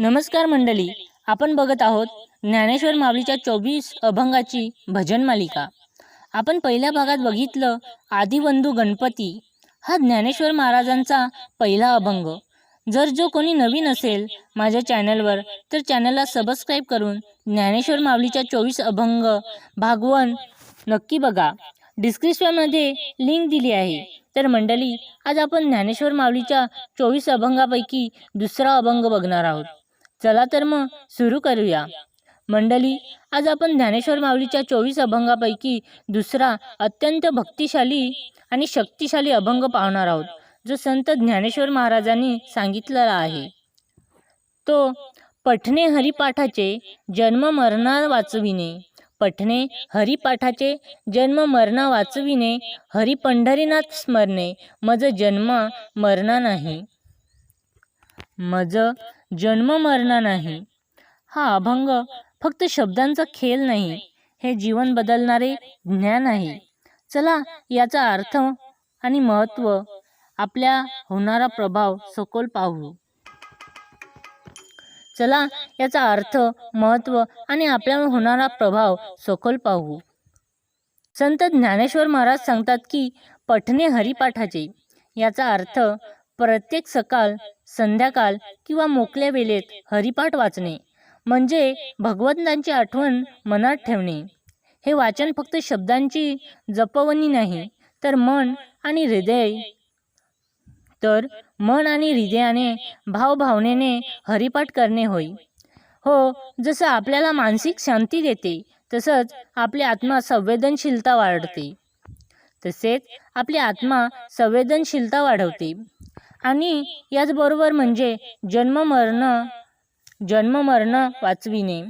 नमस्कार मंडळी आपण बघत आहोत ज्ञानेश्वर माऊलीच्या चोवीस अभंगाची भजन मालिका. आपण पहिल्या भागात बघितलं आदिबंधू गणपती हा ज्ञानेश्वर महाराजांचा पहिला अभंग. जर जो कोणी नवीन असेल माझ्या चॅनलवर तर चॅनलला सबस्क्राईब करून ज्ञानेश्वर माऊलीच्या चोवीस अभंग भागवन नक्की बघा. डिस्क्रिप्शनमध्ये लिंक दिली आहे. तर मंडळी आज आपण ज्ञानेश्वर माऊलीच्या चोवीस अभंगापैकी दुसरा अभंग बघणार आहोत. चला तर मग सुरू करूया. मंडळी आज आपण ज्ञानेश्वर माऊलीच्या चोवीस अभंगापैकी दुसरा अत्यंत भक्तिशाली आणि शक्तिशाली अभंग पाहणार आहोत जो संत ज्ञानेश्वर महाराजांनी सांगितलेला आहे. तो पठणे हरिपाठाचे जन्म मरणा वाचविणे. पठणे हरिपाठाचे जन्म मरणा वाचविणे. हरि पंढरीनाथ स्मरणे. मज जन्म मरणा नाही. मज जन्म मरणा नाही. हा अभंग फक्त शब्दांचा खेळ नाही हे जीवन बदलणारे ज्ञान आहे. चला याचा अर्थ आणि महत्त्व आपल्या होणारा प्रभाव सखोल पाहू. चला याचा अर्थ महत्त्व आणि आपल्यावर होणारा प्रभाव सखोल पाहू. संत ज्ञानेश्वर महाराज सांगतात की पठणे हरिपाठाचे. याचा अर्थ प्रत्येक सकाळ संध्याकाळ किंवा मोकळ्या वेळेत हरिपाठ वाचणे. म्हणजे भगवंतांची आठवण मनात ठेवणे. हे वाचन फक्त शब्दांची जपवणी नाही तर मन आणि हृदय. तर मन आणि हृदयाने भावभावनेने हरिपाठ करणे होय. हो जसं आपल्याला मानसिक शांती देते तसंच आपली आत्मा संवेदनशीलता वाढते. तसेच आपली आत्मा संवेदनशीलता वाढवते. आणि याचबरोबर म्हणजे जन्म मरण जन्म मरण वाचविणे.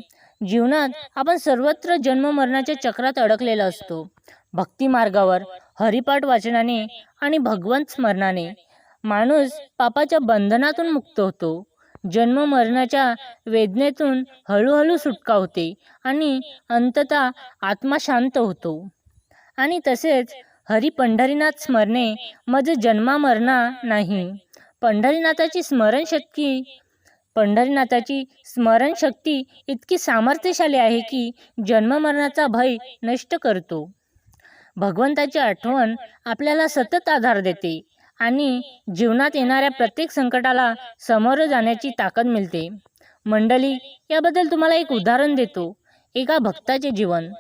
जीवनात आपण सर्वत्र जन्म मरणाच्या चक्रात अडकलेला असतो. भक्ती मार्गावर हरिपाठ वाचनाने आणि भगवंत स्मरणाने माणूस पापाच्या बंधनातून मुक्त होतो. जन्म मरणाच्या वेदनेतून हळूहळू सुटका होते आणि अंततः आत्मा शांत होतो. आणि तसेच हरी पंढरीनाथ स्मरणे मज जन्मा मरणा नाही. पंढरीनाथाची स्मरणशक्ती पंढरीनाथाची स्मरणशक्ती इतकी सामर्थ्यशाली आहे की जन्ममरणाचा भय नष्ट करतो. भगवंताची आठवण आपल्याला सतत आधार देते आणि जीवनात येणाऱ्या प्रत्येक संकटाला समोर जाण्याची ताकद मिळते. मंडळी याबद्दल तुम्हाला एक उदाहरण देतो. एका भक्ताचे जीवन.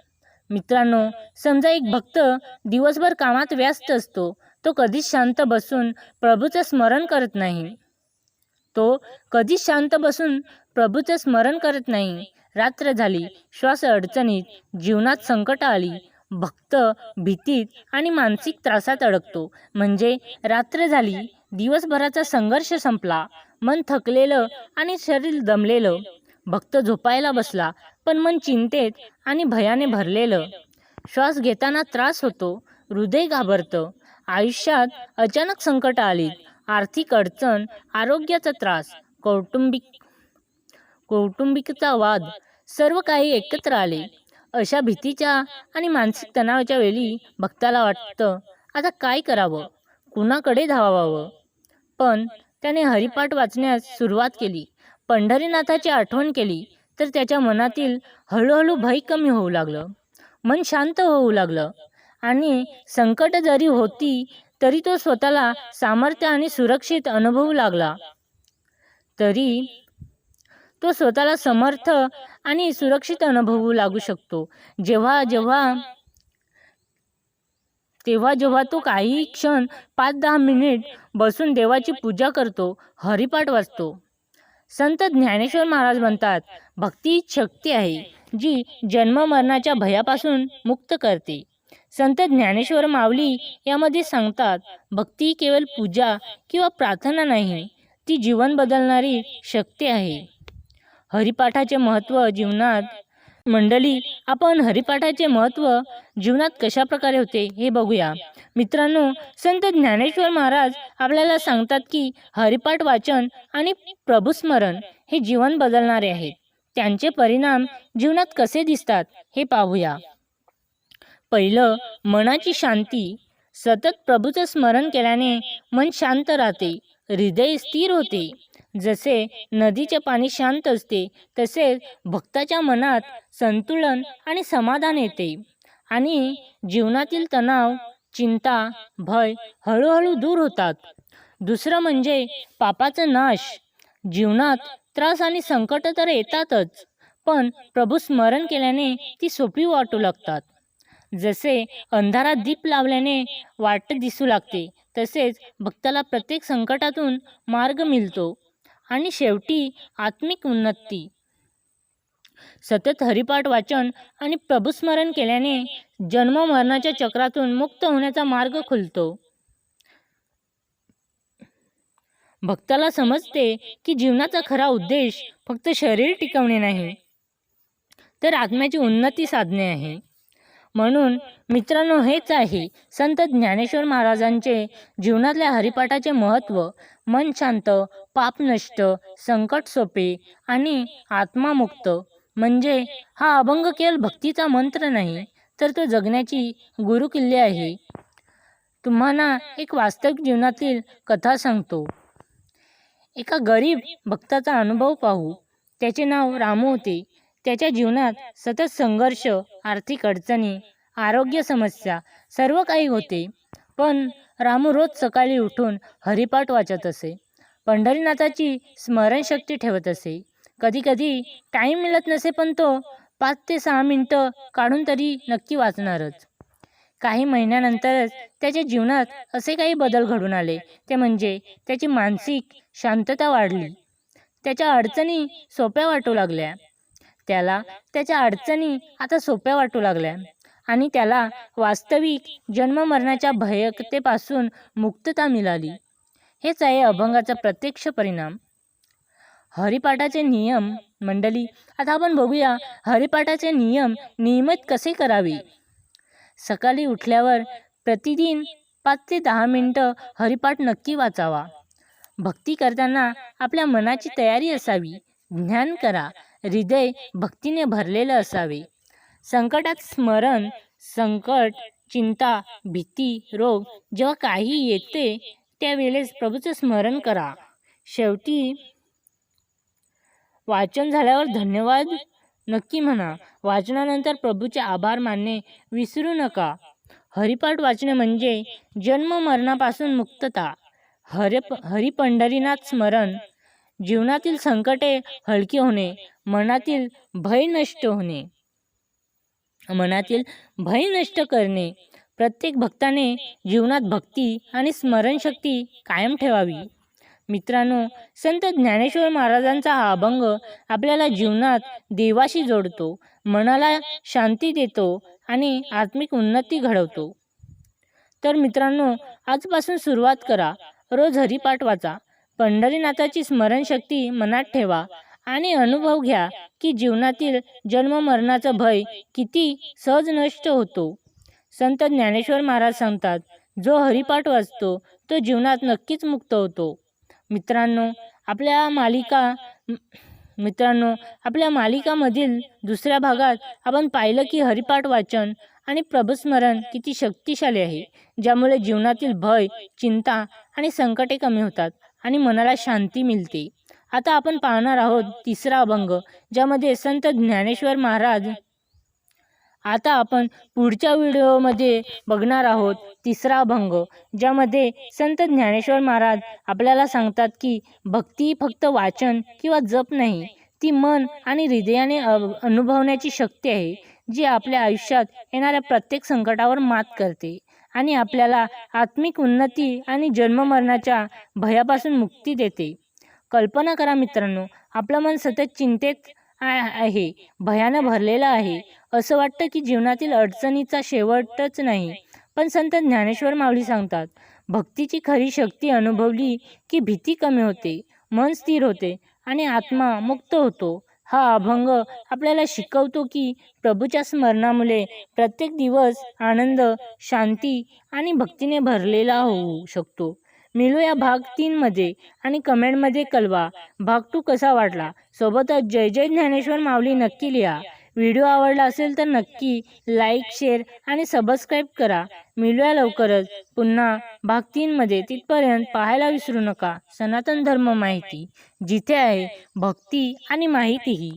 मित्रांनो समजा एक भक्त दिवसभर कामात व्यस्त असतो तो कधीच शांत बसून प्रभूचं स्मरण करत नाही. तो कधीच शांत बसून प्रभूचं स्मरण करत नाही. रात्र झाली श्वास अडचणीत जीवनात संकट आली. भक्त भीतीत आणि मानसिक त्रासात अडकतो. म्हणजे रात्र झाली दिवसभराचा संघर्ष संपला. मन थकलेलं आणि शरीर दमलेलं. भक्त झोपायला बसला पण मन चिंतेत आणि भयाने भरलेलं. श्वास घेताना त्रास होतो हृदय घाबरतं आयुष्यात अचानक संकट आली आर्थिक अडचण आरोग्याचा त्रास कौटुंबिक कौटुंबिकचा वाद सर्व काही एकत्र आले. अशा भीतीच्या आणि मानसिक तणावाच्या वेळी भक्ताला वाटतं आता काय करावं? कुणाकडे धावावं? पण त्याने हरिपाठ वाचण्यास सुरुवात केली. पंढरीनाथाची आठवण केली तर त्याच्या मनातील हळूहळू भय कमी होऊ लागलं. मन शांत होऊ लागलं. आणि संकट जरी होती तरी तो स्वतःला सामर्थ्य आणि सुरक्षित अनुभवू लागला. तरी तो स्वतःला समर्थ आणि सुरक्षित अनुभवू लागू शकतो. जेव्हा जेव्हा तेव्हा जेव्हा तो काही क्षण पाच दहा मिनिट बसून देवाची पूजा करतो हरिपाठ वाचतो. संत ज्ञानेश्वर महाराज म्हणतात भक्ती शक्ती आहे जी जन्म मरणाच्या भयापासून मुक्त करते. संत ज्ञानेश्वर माऊली यामध्ये सांगतात भक्ती केवळ पूजा किंवा प्रार्थना नाही ती जीवन बदलणारी शक्ती आहे. हरिपाठाचे महत्त्व जीवनात मंडळी आपण हरिपाठाचे महत्त्व जीवनात कशा प्रकारे होते हे बघूया. मित्रांनो संत ज्ञानेश्वर महाराज आपल्याला सांगतात की हरिपाठ वाचन आणि प्रभुस्मरण हे जीवन बदलणारे आहेत त्यांचे परिणाम जीवनात कसे दिसतात हे पाहूया. पहिलं मनाची शांती. सतत प्रभूचं स्मरण केल्याने मन शांत राहते हृदय स्थिर होते. जसे नदीचे पाणी शांत असते तसेच भक्ताच्या मनात संतुलन आणि समाधान येते. आणि जीवनातील तणाव चिंता भय हळूहळू दूर होतात. दुसरं म्हणजे पापाचा नाश. जीवनात त्रास आणि संकट तर येतातच पण प्रभू स्मरण केल्याने ती सोपी वाटू लागतात. जसे अंधारात दीप लावल्याने वाट दिसू लागते तसेच भक्ताला प्रत्येक संकटातून मार्ग मिळतो. आणि शेवटी आत्मिक उन्नती. सतत हरिपाठ वाचन आणि प्रभुस्मरण केल्याने जन्म मरणाच्या चक्रातून मुक्त होण्याचा मार्ग खुलतो. भक्ताला समजते की जीवनाचा खरा उद्देश फक्त शरीर टिकवणे नाही तर आत्म्याची उन्नती साधणे आहे. म्हणून मित्रांनो हेच आहे. संत ज्ञानेश्वर महाराजांचे जीवनातल्या हरिपाठाचे महत्त्व. मन शांत पापनष्ट संकट सोपे आणि आत्मामुक्त म्हणजे हा अभंग केवळ भक्तीचा मंत्र नाही तर तो जगण्याची गुरुकिल्ली आहे. तुम्हाला एक वास्तविक जीवनातील कथा सांगतो. एका गरीब भक्ताचा अनुभव पाहू. त्याचे नाव रामू होते. त्याच्या जीवनात सतत संघर्ष आर्थिक अडचणी आरोग्य समस्या सर्व काही होते. पण रामू रोज सकाळी उठून हरिपाठ वाचत असे. पंढरीनाथाची स्मरणशक्ती ठेवत असे. कधीकधी टाईम मिळत नसे पण तो पाच ते सहा मिनटं काढून तरी नक्की वाचणारच. काही महिन्यानंतरच त्याच्या जीवनात असे काही बदल घडून आले. ते म्हणजे त्याची मानसिक शांतता वाढली. त्याच्या अडचणी सोप्या वाटू लागल्या. त्याला त्याच्या अडचणी आता सोप्या वाटू लागल्या. आणि त्याला वास्तविक जन्ममरणाच्या भयकतेपासून मुक्तता मिळाली. हेच आहे अभंगाचा प्रत्यक्ष परिणाम. हरिपाठाचे नियम मंडळी आता आपण बघूया हरिपाठाचे नियम नियमित कसे करावे? सकाळी उठल्यावर प्रतिदिन पाच ते दहा मिनटं हरिपाठ नक्की वाचावा. भक्ती करताना आपल्या मनाची तयारी असावी. ज्ञान करा. हृदय भक्तीने भरलेलं असावे. संकटात स्मरण संकट चिंता भीती रोग जेव्हा काही येते त्यावेळेस प्रभूचं स्मरण करा. शेवटी वाचन झाल्यावर धन्यवाद नक्की म्हणा. वाचनानंतर प्रभूचे आभार मानणे विसरू नका. हरिपाठ वाचणे म्हणजे जन्म मरणापासून मुक्तता. हर हरिपंढरीनाथ स्मरण जीवनातील संकटे हलकी होणे मनातील भय नष्ट होणे. मनातील भय नष्ट करणे. प्रत्येक भक्ताने जीवनात भक्ती आणि स्मरणशक्ती कायम ठेवावी. मित्रांनो संत ज्ञानेश्वर महाराजांचा हा अभंग आपल्याला जीवनात देवाशी जोडतो मनाला शांती देतो आणि आत्मिक उन्नती घडवतो. तर मित्रांनो आजपासून सुरुवात करा. रोज हरिपाठ वाचा. पंढरीनाथाची स्मरणशक्ती मनात ठेवा आणि अनुभव घ्या की जीवनातील जन्म मरणाचा भय किती सहज नष्ट होतो. संत ज्ञानेश्वर महाराज सांगतात जो हरिपाठ वाचतो तो जीवनात नक्कीच मुक्त होतो. मित्रांनो आपल्या मालिका मित्रांनो आपल्या मालिकामधील दुसऱ्या भागात आपण पाहिलं की हरिपाठ वाचन आणि प्रभस्मरण किती शक्तिशाली आहे ज्यामुळे जीवनातील भय चिंता आणि संकटे कमी होतात. आणि मनाला शांती मिळते. आता आपण पाहणार आहोत तिसरा अभंग ज्यामध्ये संत ज्ञानेश्वर महाराज आता आपण पुढच्या व्हिडिओमध्ये बघणार आहोत तिसरा अभंग ज्यामध्ये संत ज्ञानेश्वर महाराज आपल्याला सांगतात की भक्ती फक्त वाचन किंवा जप नाही ती मन आणि हृदयाने अनुभवण्याची शक्ती आहे जी आपल्या आयुष्यात येणाऱ्या प्रत्येक संकटावर मात करते. आणि आपल्याला आत्मिक उन्नती आणि जन्ममरणाच्या भयापासून मुक्ती देते. कल्पना करा मित्रांनो आपलं मन सतत चिंतेत आहे भयानं भरलेलं आहे. असं वाटतं की जीवनातील अडचणीचा शेवटच नाही. पण संत ज्ञानेश्वर माऊली सांगतात भक्तीची खरी शक्ती अनुभवली की भीती कमी होते मन स्थिर होते आणि आत्मा मुक्त होतो. हा अभंग आपल्याला शिकवतो की प्रभूच्या स्मरणामुळे प्रत्येक दिवस आनंद शांती आणि भक्तीने भरलेला होऊ शकतो. मिळूया भाग तीनमध्ये आणि कमेंटमध्ये कळवा. भाग टू कसा वाटला? सोबतच जय जय ज्ञानेश्वर माऊली नक्की लिहा. व्हिडिओ आवडला असेल तर नक्की लाईक शेअर आणि सबस्क्राईब करा. मिळूया लवकरच. पुन्हा भाग तीनमध्ये तिथपर्यंत पाहायला विसरू नका. सनातन धर्म माहिती. जिथे आहे भक्ती आणि माहितीही.